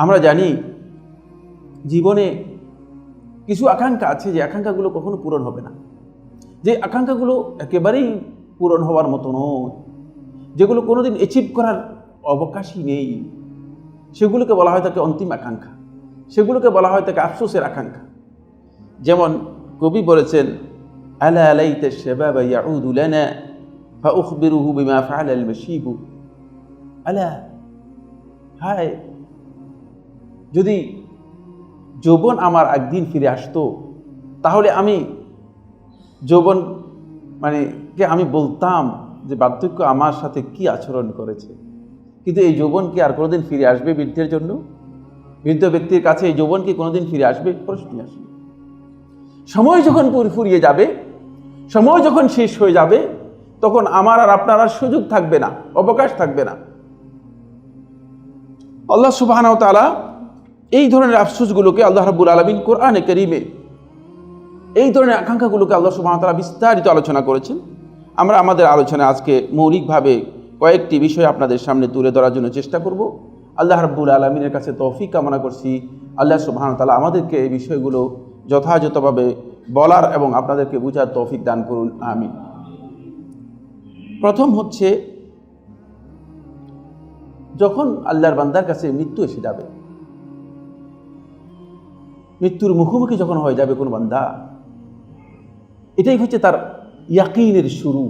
আমরা জানি জীবনে কিছু আকাঙ্ক্ষা আছে যে আকাঙ্ক্ষাগুলো কখনো পূরণ হবে না। যে আকাঙ্ক্ষাগুলো একেবারেই পূরণ হওয়ার মতো নয়, যেগুলো কোনোদিন অ্যাচিভ করার অবকাশই নেই। সেগুলোকে বলা হয় তাকে অন্তিম আকাঙ্ক্ষা। সেগুলোকে বলা হয় তাকে আফসোসের আকাঙ্ক্ষা। যেমন কবি বলেছেন, আলা আলাইতে শাবাব ইয়াউদু লানা, ফাউখবিরুহু বিমা ফাআলা আল মাশীবু। আলা, হায় যদি যৌবন আমার একদিন ফিরে আসতো, তাহলে আমি যৌবন মানে কে আমি বলতাম যে বার্ধক্য আমার সাথে কি আচরণ করেছে। কিন্তু এই যৌবন কি আর কোনোদিন ফিরে আসবে বৃদ্ধের জন্য? বৃদ্ধ ব্যক্তির কাছে এই যৌবন কি কোনোদিন ফিরে আসবে? প্রশ্ন আসবে সময় যখন ফুরিয়ে যাবে, সময় যখন শেষ হয়ে যাবে, তখন আমার আর আপনার আর সুযোগ থাকবে না, অবকাশ থাকবে না। আল্লাহ সুবাহ তালা এই ধরনের আফসোসগুলোকে আল্লাহ রাব্বুল আলমিন কোরআনে করিমে এই ধরনের আকাঙ্ক্ষাগুলোকে আল্লাহ সুবাহ তালা বিস্তারিত আলোচনা করেছেন। আমরা আমাদের আলোচনা আজকে মৌলিকভাবে কয়েকটি বিষয় আপনাদের সামনে তুলে ধরার জন্য চেষ্টা করব। আল্লাহ রাব্বুল আলমিনের কাছে তৌফিক কামনা করছি। আল্লাহ সুবাহ তালা আমাদেরকে এই বিষয়গুলো যথাযথভাবে বলার এবং আপনাদেরকে বোঝার তৌফিক দান করুন। আমি প্রথম হচ্ছে, যখন আল্লাহর বান্দার কাছে মৃত্যু এসে যাবে মৃত্যুর মুখোমুখি যখন হয়ে যাবে কোন বান্দা, এটাই হচ্ছে তার ইয়াকিনের শুরু।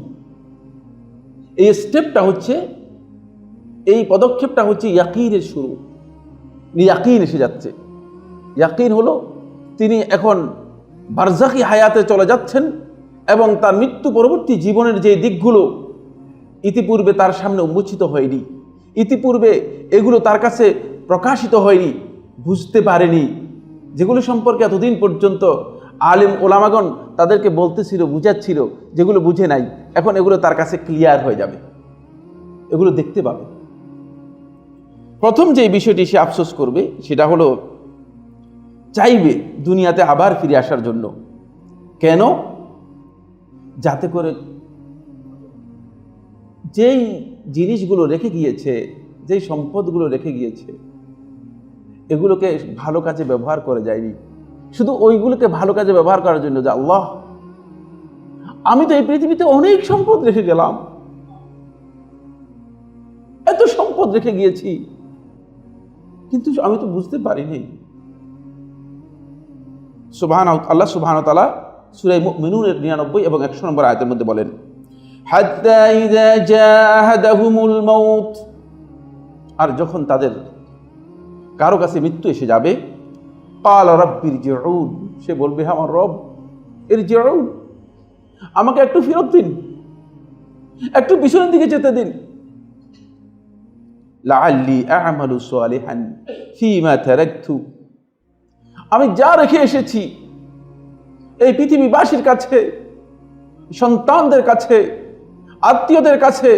এই স্টেপটা হচ্ছে, এই পদক্ষেপটা হচ্ছে ইয়াকিনের শুরু। ইয়াকিন এসে যাচ্ছে। ইয়াকিন হলো, তিনি এখন বারজাকি হায়াতে চলে যাচ্ছেন এবং তার মৃত্যু পরবর্তী জীবনের যে দিকগুলো ইতিপূর্বে তার সামনে উন্মোচিত হয়নি, ইতিপূর্বে এগুলো তার কাছে প্রকাশিত হয়নি, বুঝতে পারেনি। যেগুলো সম্পর্কে এতদিন পর্যন্ত আলিম ওলামাগন তাদেরকে বলতেছিল, বুঝাচ্ছিল, যেগুলো বুঝে নাই, এখন এগুলো তার কাছে ক্লিয়ার হয়ে যাবে। এগুলো দেখতে পাবে। প্রথম যে বিষয়টি সে আফসোস করবে, সেটা হলো, চাইবে দুনিয়াতে আবার ফিরে আসার জন্য। কেন? যাতে করে যেই জিনিসগুলো রেখে গিয়েছে, যেই সম্পদগুলো রেখে গিয়েছে এগুলোকে ভালো কাজে ব্যবহার করে যায়নি। শুধু ওইগুলোকে ভালো কাজে ব্যবহার করার জন্য যে আল্লাহ, আমি তো এই পৃথিবীতে অনেক সম্পদ রেখে গেলাম। এত সম্পদ রেখে গিয়েছি। কিন্তু আমি তো বুঝতে পারিনি। সুবাহান আল্লাহ সুবাহান তালা সুরাই মিনুনের নিরানব্বই এবং একশো নম্বর আয়তের মধ্যে বলেন আর যখন তাদের কারও কাছে মৃত্যু এসে যাবে। কাল রব্বির জিউন সে বলবে "হ্যাঁ, আমার রব এর জিউন। আমাকে একটু ফেরত দিন একটু পিছনের দিকে যেতে দিন। আমি যা রেখে এসেছি এই পৃথিবীবাসীর কাছে সন্তানদের কাছে আত্মীয়দের কাছে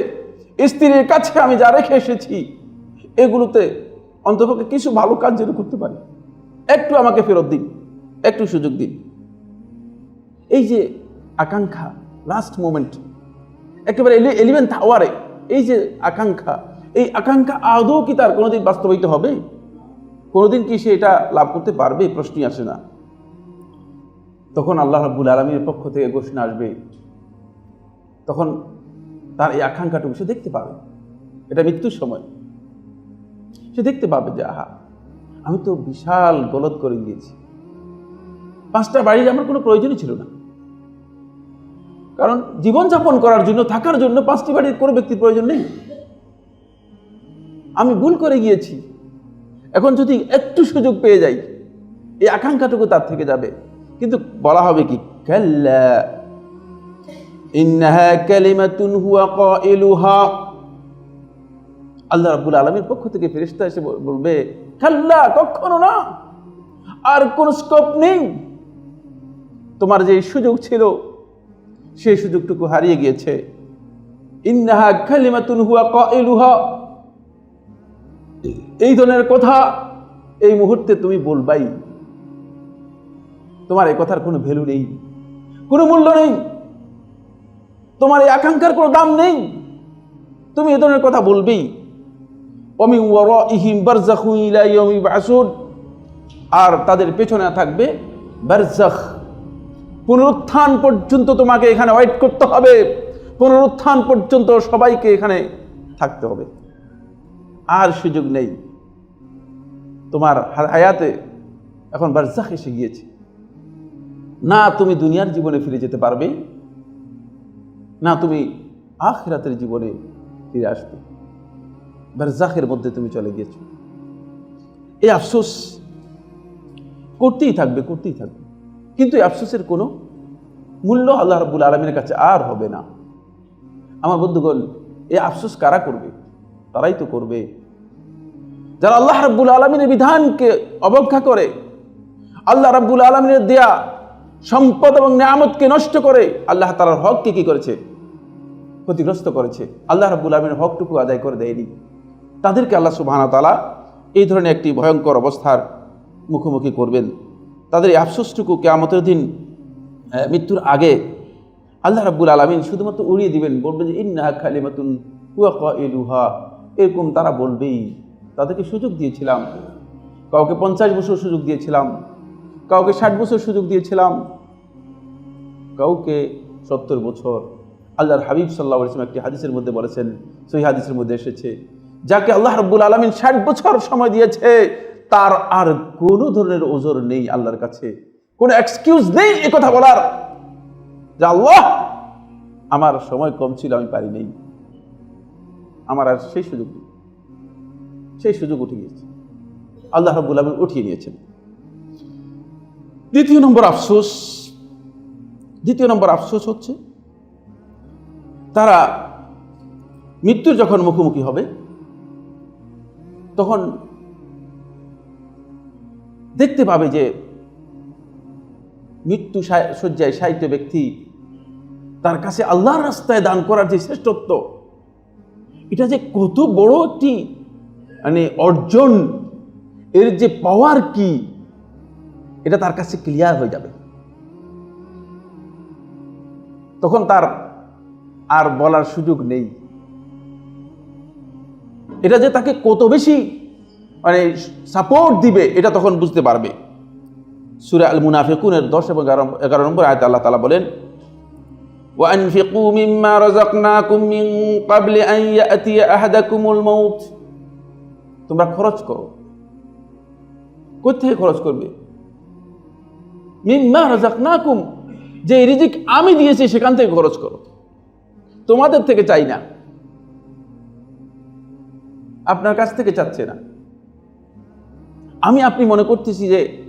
স্ত্রীর কাছে আমি যা রেখে এসেছি এগুলোতে অন্তপক্ষে কিছু ভালো কাজ যেন করতে পারি, একটু আমাকে ফেরত দিন, একটু সুযোগ দিন। এই যে আকাঙ্ক্ষা লাস্ট মোমেন্ট একেবারে এলিভেন্থ আওয়ারে এই যে আকাঙ্ক্ষা, এই আকাঙ্ক্ষা আদৌ কি তার কোনোদিন বাস্তবায়িত হবে? কোনোদিন কি সে এটা লাভ করতে পারবে? প্রশ্নই আসে না। তখন আল্লাহ রাব্বুল আলমীর পক্ষ থেকে ঘোষণা আসবে। তখন তার এই আকাঙ্ক্ষাটুকু সে দেখতে পাবে। এটা মৃত্যুর সময়। সে দেখতে পাবে যে, আহা, আমি তো বিশাল গলত করে গিয়েছি পাঁচটা বাড়ির আমার কোনো প্রয়োজনই ছিল না। কারণ জীবনযাপন করার জন্য, থাকার জন্য পাঁচটি বাড়ির কোনো ব্যক্তির প্রয়োজন নেই। আমি ভুল করে গিয়েছি। এখন যদি একটু সুযোগ পেয়ে যাই, এই আকাঙ্ক্ষাটুকু তার থেকে যাবে। কিন্তু বলা হবে কি ইন্নাহা কালিমাতুন হুয়া কাইলুহা। আল্লাহ রাব্বুল আলমীর পক্ষ থেকে ফেরেশতা এসে বলবে কাল্লা কখনো না। আর কোন স্কোপ নেই। তোমার যে সুযোগ ছিল, সেই সুযোগটুকু হারিয়ে গিয়েছে। ইন্নাহা কালিমাতুন হুয়া কাইলুহা। এই ধরনের কথা এই মুহূর্তে তুমি বলবাই। তোমার এই কথার কোনো ভ্যালু নেই, কোনো মূল্য নেই। তোমার এই আকাঙ্ক্ষার কোনো দাম নেই। তুমি এ ধরনের কথা বলবেই। অমি ওয়ারাইহিম বারযাখু ইলা ইয়াউমি বাসুন আর তাদের পেছনে থাকবে বারজাখ পুনরুত্থান পর্যন্ত তোমাকে এখানে ওয়েট করতে হবে। পুনরুত্থান পর্যন্ত সবাইকে এখানে থাকতে হবে। আর সুযোগ নেই। তোমার হায়াতে এখন বারজাখ এসে গিয়েছে। না তুমি দুনিয়ার জীবনে ফিরে যেতে পারবে, না তুমি আখিরাতের জীবনে ফিরে আসবে। বারজাখের মধ্যে তুমি চলে গিয়েছো। এই আফসোস করতেই থাকবে করতেই থাকবে। কিন্তু এই আফসোসের কোনো মূল্য আল্লাহ রাব্বুল আলমীর কাছে আর হবে না। আমার বন্ধুগণ, এই আফসোস কারা করবে? তারাই তো করবে। যারা আল্লাহ রাব্বুল আলমিনের বিধানকে অবজ্ঞা করে, আল্লাহ রাব্বুল আলমিনের দেয়া সম্পদ এবং নিয়ামতকে নষ্ট করে, আল্লাহ তালার হককে কি করেছে? ক্ষতিগ্রস্ত করেছে। আল্লাহ রাব্বুল আলমিনের হকটুকু আদায় করে দেয়নি। তাদেরকে আল্লাহ সুবাহানা তালা এই ধরনের একটি ভয়ঙ্কর অবস্থার মুখোমুখি করবেন। তাদের এই আফসোসটুকু কেয়ামতের দিন মৃত্যুর আগে আল্লাহ রাব্বুল আলমিন শুধুমাত্র উড়িয়ে দিবেন, বলবেন যে, ইন্নাহা খালিমাতুন হুয়া এলুহা এরকম তারা বলবেই। তাদেরকে সুযোগ দিয়েছিলাম। কাউকে পঞ্চাশ বছর সুযোগ দিয়েছিলাম। কাউকে ষাট বছর সুযোগ দিয়েছিলাম। কাউকে সত্তর বছর। আল্লাহর হাবিব সাল্লাহ ইসলাম একটি হাদিসের মধ্যে বলেছেন সেই হাদিসের মধ্যে এসেছে যাকে আল্লাহ রব্বুল আলমিন ষাট বছর সময় দিয়েছে, তার আর কোনো ধরনের ওজোর নেই আল্লাহর কাছে। কোনো এক্সকিউজ নেই এ কথা বলার। যে আল্লাহ, আমার সময় কম ছিল, আমি পারি নেই। আমার আর সেই সুযোগ নেই। সেই সুযোগ উঠে গিয়েছে। আল্লাহ রব্বুল আলমিন উঠিয়ে নিয়েছেন। দ্বিতীয় নম্বর আফসোস। দ্বিতীয় নম্বর আফসোস হচ্ছে, তারা মৃত্যুর যখন মুখোমুখি হবে তখন দেখতে পাবে যে মৃত্যু শয্যায় সাহিত্য ব্যক্তি তার কাছে আল্লাহর রাস্তায় দান করার যে শ্রেষ্ঠত্ব, এটা যে কত বড় একটি মানে অর্জন, এর যে পাওয়ার কি, এটা তার কাছে ক্লিয়ার হয়ে যাবে। তখন তার আর বলার সুযোগ নেই। এটা যে তাকে কত বেশি মানে সাপোর্ট দিবে এটা তখন বুঝতে পারবে সুরা আল মুনাফিকুনের দশ এবং এগারো এগারো নম্বর আয়তে আল্লাহ তালা বলেন وأنفقوا مما رزقناكم من قبل أن يأتي أحدكم الموت তোমরা খরচ করো কোথেকে খরচ করবে মিম্মা রাজাকনাকুম যে রিজিক আমি দিয়েছি সেখান থেকে খরচ করো তোমাদের থেকে চাই না আপনার কাছ থেকে চাচ্ছে না। আমি আপনি মনে করতেছি যে,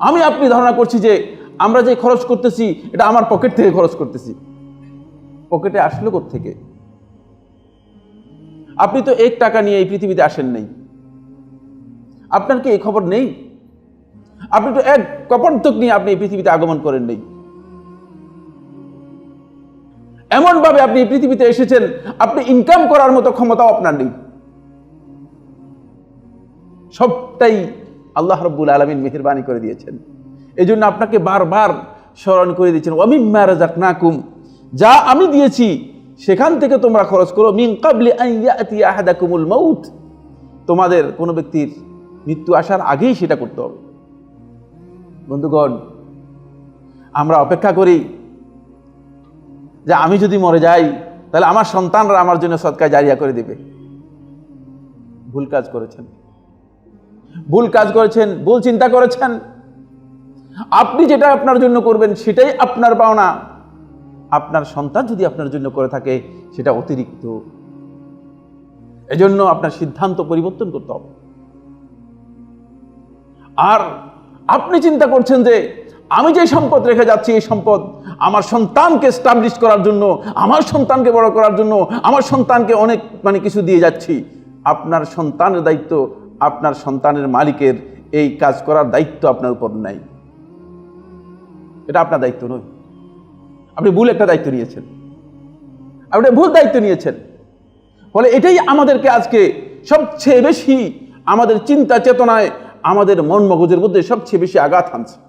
আমি আপনি ধারণা করছি যে, আমরা যে খরচ করতেছি, এটা আমার পকেট থেকে খরচ করতেছি। পকেটে আসলো থেকে আপনি তো এক টাকা নিয়ে এই পৃথিবীতে আসেন নাই। আপনার কি এই খবর নেই? আপনি তো এক কপর্তক নিয়ে আপনি এই পৃথিবীতে আগমন করেন নাই। এমন ভাবে আপনি এই পৃথিবীতে এসেছেন, আপনি ইনকাম করার মতো ক্ষমতাও আপনার নেই। সবটাই আল্লাহ রব্বুল আলমিন মেহরবানি করে দিয়েছেন। এই জন্য আপনাকে বারবার স্মরণ করে দিয়েছেন অমিম্মা রাজাক নাকুম যা আমি দিয়েছি, সেখান থেকে তোমরা খরচ করো, মিন কাবলি আইয়াতি আহাদাকুমুল তোমাদের কোনো ব্যক্তির মৃত্যু আসার আগেই সেটা করতে হবে। বন্ধুগণ, আমরা অপেক্ষা করি যে আমি যদি মরে যাই, তাহলে আমার সন্তানরা আমার জন্য সৎকার জারিয়া করে দেবে। ভুল কাজ করেছেন। ভুল কাজ করেছেন, ভুল চিন্তা করেছেন। আপনি যেটা আপনার জন্য করবেন সেটাই আপনার পাওনা। আপনার সন্তান যদি আপনার জন্য করে থাকে, সেটা অতিরিক্ত। এজন্য আপনার সিদ্ধান্ত পরিবর্তন করতে হবে। আর আপনি চিন্তা করছেন যে, আমি যে সম্পদ রেখে যাচ্ছি, এই সম্পদ আমার সন্তানকে স্টাবলিশ করার জন্য, আমার সন্তানকে বড় করার জন্য, আমার সন্তানকে অনেক মানে কিছু দিয়ে যাচ্ছি। আপনার সন্তানের দায়িত্ব আপনার সন্তানের মালিকের এই কাজ করার দায়িত্ব আপনার উপর নাই। এটা আপনার দায়িত্ব নয়। আপনি ভুল একটা দায়িত্ব নিয়েছেন। আপনি ভুল দায়িত্ব নিয়েছেন। ফলে এটাই আমাদেরকে আজকে সবচেয়ে বেশি আমাদের চিন্তা চেতনায়, আমাদের মন মগজের মধ্যে সবচেয়ে বেশি আঘাত আনছে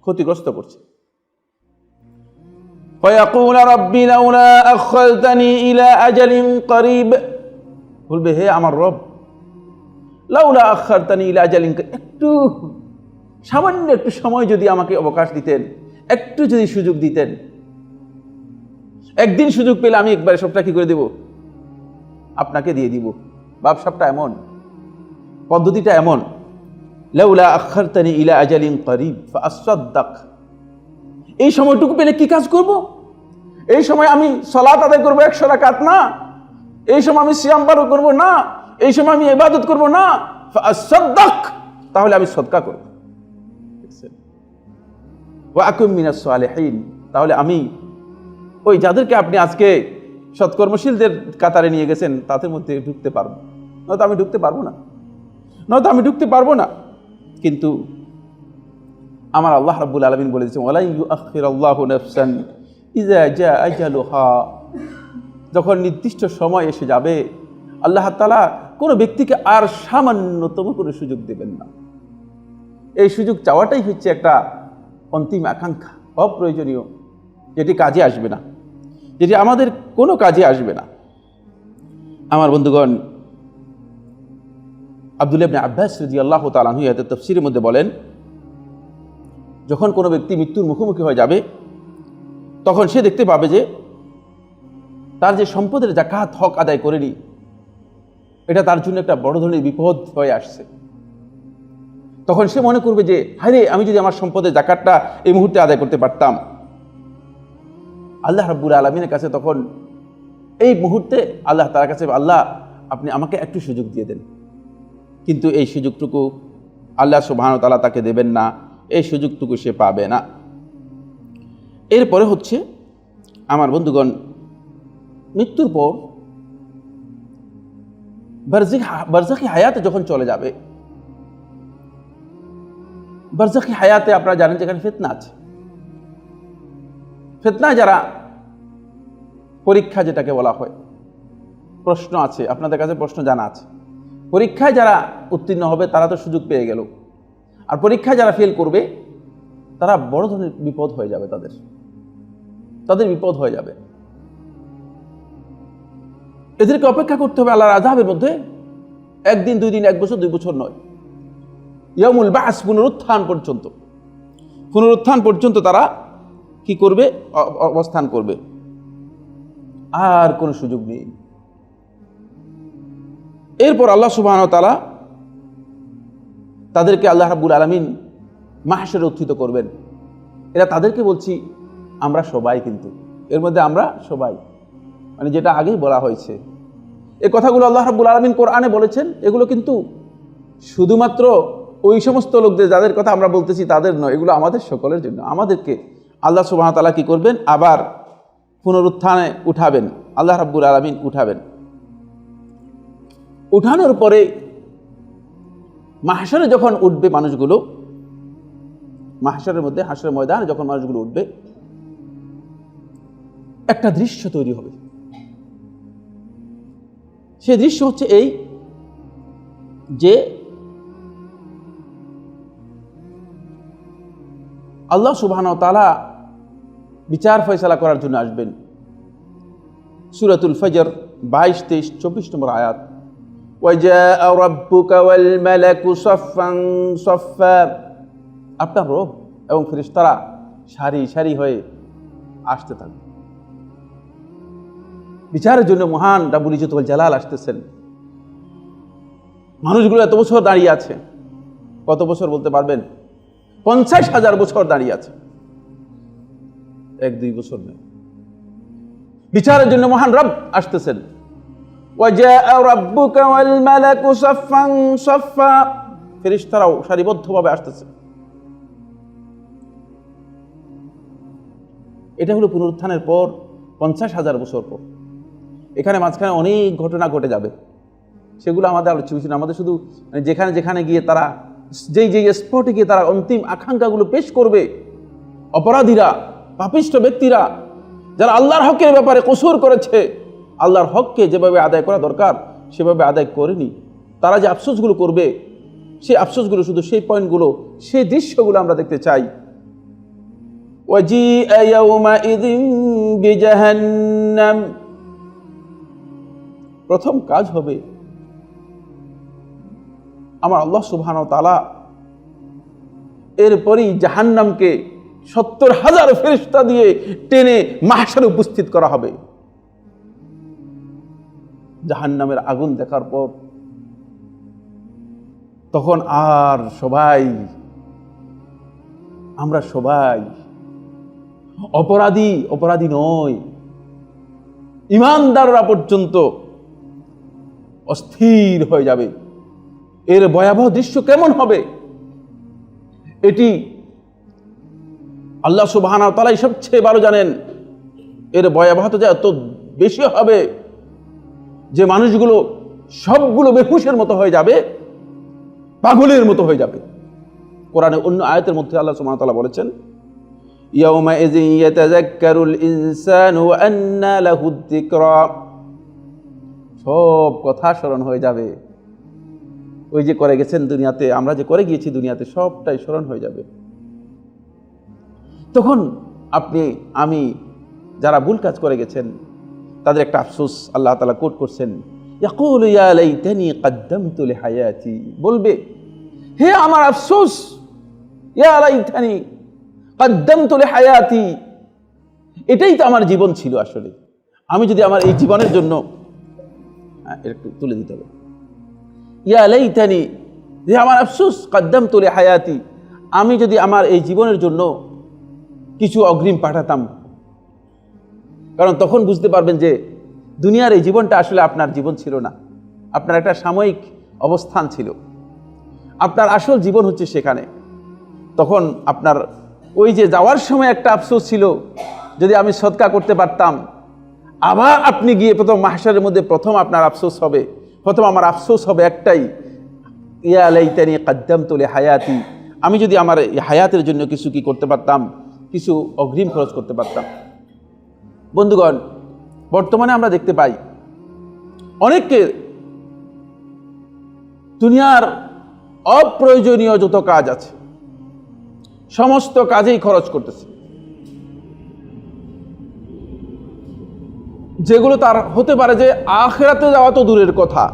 ক্ষতিগ্রস্ত করছে। বলবে, হে আমার রব লাউলা আখারতানি ইলা আজালিন একটু সামান্য একটু সময় যদি আমাকে অবকাশ দিতেন, একটু যদি সুযোগ দিতেন, একদিন সুযোগ পেলে আমি একবারে সবটা কি করে দেব? আপনাকে দিয়ে দিব। ব্যবসাটা এমন, পদ্ধতিটা এমন। লাউলা আখারতানি ইলা আজালিন করিব এই সময়টুকু পেলে কি কাজ করব? এই সময় আমি সলাত আদায় করব একশো রাকাত না, এই সময় আমি সিয়াম পালন করব না এই সময় আমি ইবাদত করব না। তাহলে আমি সদকা করব। ওয়াকুম মিনাস তাহলে আমি ওই যাদেরকে আপনি আজকে সৎকর্মশীলদের কাতারে নিয়ে গেছেন, তাদের মধ্যে ঢুকতে পারব। নয়তো আমি ঢুকতে পারব না। নয়তো আমি ঢুকতে পারব না। কিন্তু আমার আল্লাহ রাব্বুল আলমিন বলে আজালুহা। যখন নির্দিষ্ট সময় এসে যাবে আল্লাহ তালা কোনো ব্যক্তিকে আর সামান্যতম কোনো সুযোগ দেবেন না। এই সুযোগ চাওয়াটাই হচ্ছে একটা অন্তিম আকাঙ্ক্ষা, অপ্রয়োজনীয়। যেটি কাজে আসবে না, যেটি আমাদের কোনো কাজে আসবে না। আমার বন্ধুগণ আব্দুল ইবনে আব্বাস রাজি আল্লাহ তালাহু এতে তফসিরের মধ্যে বলেন, যখন কোনো ব্যক্তি মৃত্যুর মুখোমুখি হয়ে যাবে, তখন সে দেখতে পাবে যে তার যে সম্পদের জাকাত হক আদায় করেনি এটা তার জন্য একটা বড় ধরনের বিপদ হয়ে আসছে। তখন সে মনে করবে যে, হায় আমি যদি আমার সম্পদের জাকাতটা এই মুহূর্তে আদায় করতে পারতাম। আল্লাহ রাব্বুল আলমিনের কাছে তখন এই মুহূর্তে আল্লাহ তার কাছে, আল্লাহ, আপনি আমাকে একটু সুযোগ দিয়ে দেন। কিন্তু এই সুযোগটুকু আল্লাহ সুবাহন তালা তাকে দেবেন না, এই সুযোগটুকু সে পাবে না। এরপরে হচ্ছে, আমার বন্ধুগণ, মৃত্যুর পর বারজাকি হায়াতে যখন চলে যাবে বারজাকি হায়াতে আপনারা জানেন যেখানে ফেতনা আছে। ফেতনা যারা, পরীক্ষা যেটাকে বলা হয়, প্রশ্ন আছে, আপনাদের কাছে প্রশ্ন জানা আছে। পরীক্ষায় যারা উত্তীর্ণ হবে, তারা তো সুযোগ পেয়ে গেল। আর পরীক্ষায় যারা ফেল করবে, তারা বড় ধরনের বিপদ হয়ে যাবে তাদের। তাদের বিপদ হয়ে যাবে। এদেরকে অপেক্ষা করতে হবে আল্লাহর আজাবের মধ্যে। একদিন, দুই দিন, এক বছর, দুই বছর নয়। ইয়ামুল বাস, পুনরুত্থান পর্যন্ত। পুনরুত্থান পর্যন্ত তারা কি করবে? অবস্থান করবে। আর কোনো সুযোগ নেই। এরপর আল্লাহ সুবাহ তালা তাদেরকে আল্লাহ রাবুল আলমিন মাহাসের উত্থিত করবেন। এরা তাদেরকে বলছি, আমরা সবাই কিন্তু। এর মধ্যে আমরা সবাই। মানে যেটা আগেই বলা হয়েছে। এ কথাগুলো আল্লাহ রাবুল আলমিন কোরআনে বলেছেন, এগুলো কিন্তু শুধুমাত্র ওই সমস্ত লোকদের, যাদের কথা আমরা বলতেছি তাদের নয়, এগুলো আমাদের সকলের জন্য। আমাদেরকে আল্লাহ সুবাহ তালা কী করবেন? আবার পুনরুত্থানে উঠাবেন। আল্লাহ রাব্বুল আলমিন উঠাবেন। উঠানোর পরে মাহাসরে যখন উঠবে মানুষগুলো মাহাসরের মধ্যে হাসরের ময়দানে যখন মানুষগুলো উঠবে, একটা দৃশ্য তৈরি হবে। সে দৃশ্য হচ্ছে এই যে আল্লাহ সুবাহন তালা বিচার ফয়সলা করার জন্য আসবেন সুরাতুল ফজর বাইশ তেইশ চব্বিশ নম্বর আয়াত وجاء ربك والملك صفا صفا আপনার রব এবং ফেরেশতারা সারি সারি হয়ে আসতে থাকবে বিচারের জন্য মহান রাবুল ইজতুল জালাল আসতেছেন। মানুষগুলো এত বছর দাঁড়িয়ে আছে। কত বছর বলতে পারবেন? পঞ্চাশ হাজার বছর দাঁড়িয়ে আছে। এক দুই বছর নেই বিচারের জন্য মহান রব আসতেছেন। ফেরিস্তারাও সারিবদ্ধভাবে আসতেছে। এটা হলো পুনরুত্থানের পর, পঞ্চাশ হাজার বছর পর। এখানে মাঝখানে অনেক ঘটনা ঘটে যাবে। সেগুলো আমাদের আলোচনা আমাদের শুধু মানে যেখানে যেখানে গিয়ে তারা যেই যেই স্পটে গিয়ে তারা অন্তিম আকাঙ্ক্ষাগুলো পেশ করবে, অপরাধীরা, পাপিষ্ট ব্যক্তিরা, যারা আল্লাহর হকের ব্যাপারে কসুর করেছে, আল্লাহর হককে যেভাবে আদায় করা দরকার, সেভাবে আদায় করেনি। তারা যে আফসোসগুলো করবে, সেই আফসোসগুলো শুধু সেই পয়েন্টগুলো, সেই দৃশ্যগুলো আমরা দেখতে চাই। প্রথম কাজ হবে আমার আল্লাহ সুবহান তালা এরপরই জাহান্নামকে সত্তর হাজার ফেরিস্তা দিয়ে টেনে মাহসারে উপস্থিত করা হবে। জাহান্নামের আগুন দেখার পর তখন আর সবাই, আমরা সবাই অপরাধী অপরাধী নয় ইমানদাররা পর্যন্ত অস্থির হয়ে যাবে। এর ভয়াবহ দৃশ্য কেমন হবে? এটি আল্লাহ সুবাহানা তালাই সবচেয়ে ভালো জানেন। এর ভয়াবহতা যে এত বেশি হবে যে মানুষগুলো সবগুলো বেহুশের মতো হয়ে যাবে, পাগলের মতো হয়ে যাবে। কোরআনে অন্য আয়তের মধ্যে আল্লাহ সুবাহ তালা বলেছেন ইয়াউমা ইযিন ইনসানু আন্না লাহু যিকরা সব কথা স্মরণ হয়ে যাবে। ওই যে করে গেছেন দুনিয়াতে, আমরা যে করে গিয়েছি দুনিয়াতে, সবটাই স্মরণ হয়ে যাবে। তখন আপনি, আমি যারা ভুল কাজ করে গেছেন, তাদের একটা আফসোস আল্লাহ তালা কোট করছেন। লিহায়াতি। বলবে, হে আমার আফসোস কাদ্দামতু লিহায়াতি। এটাই তো আমার জীবন ছিল আসলে। আমি যদি আমার এই জীবনের জন্য একটু তুলে দিতে হবে। ইয়া লাইতানি, যে আমার আফসুস আফসোস তুলে হায়াতি আমি যদি আমার এই জীবনের জন্য কিছু অগ্রিম পাঠাতাম। কারণ তখন বুঝতে পারবেন যে দুনিয়ার এই জীবনটা আসলে আপনার জীবন ছিল না। আপনার একটা সাময়িক অবস্থান ছিল। আপনার আসল জীবন হচ্ছে সেখানে। তখন আপনার ওই যে যাওয়ার সময় একটা আফসোস ছিল, যদি আমি সৎকা করতে পারতাম আবার আপনি গিয়ে প্রথম মাহসারের মধ্যে প্রথম আপনার আফসোস হবে। প্রথম আমার আফসোস হবে একটাই। ইয়া লাইতানি কাদ্দাম তোলে হায়াতি আমি যদি আমার হায়াতের জন্য কিছু কি করতে পারতাম, কিছু অগ্রিম খরচ করতে পারতাম। বন্ধুগণ, বর্তমানে আমরা দেখতে পাই, অনেককে দুনিয়ার অপ্রয়োজনীয় যত কাজ আছে, সমস্ত কাজেই খরচ করতেছে। যেগুলো তার হতে পারে যে আখেরাতে যাওয়া তো দূরের কথা।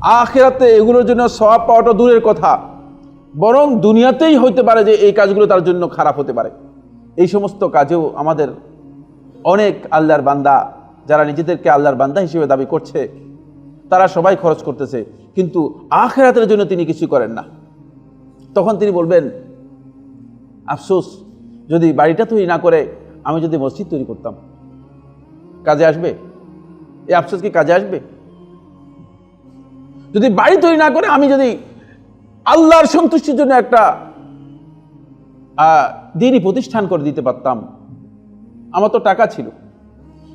আখেরাতে এগুলোর জন্য সব পাওয়াটা দূরের কথা। বরং দুনিয়াতেই হইতে পারে যে এই কাজগুলো তার জন্য খারাপ হতে পারে। এই সমস্ত কাজেও আমাদের অনেক আল্লাহর বান্দা, যারা নিজেদেরকে আল্লাহর বান্দা হিসেবে দাবি করছে, তারা সবাই খরচ করতেছে। কিন্তু আখেরাতের জন্য তিনি কিছু করেন না। তখন তিনি বলবেন, আফসোস, যদি বাড়িটা তৈরি না করে, আমি যদি মসজিদ তৈরি করতাম। কাজে আসবে? এই আফসোস কি কাজে আসবে? যদি বাড়ি তৈরি না করে আমি যদি আল্লাহর সন্তুষ্টির জন্য একটা দিনই প্রতিষ্ঠান করে দিতে পারতাম, আমার তো টাকা ছিল।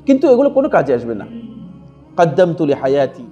কিন্তু এগুলো কোনো কাজে আসবে না। কাদ্দাম তুলে হায়াতি।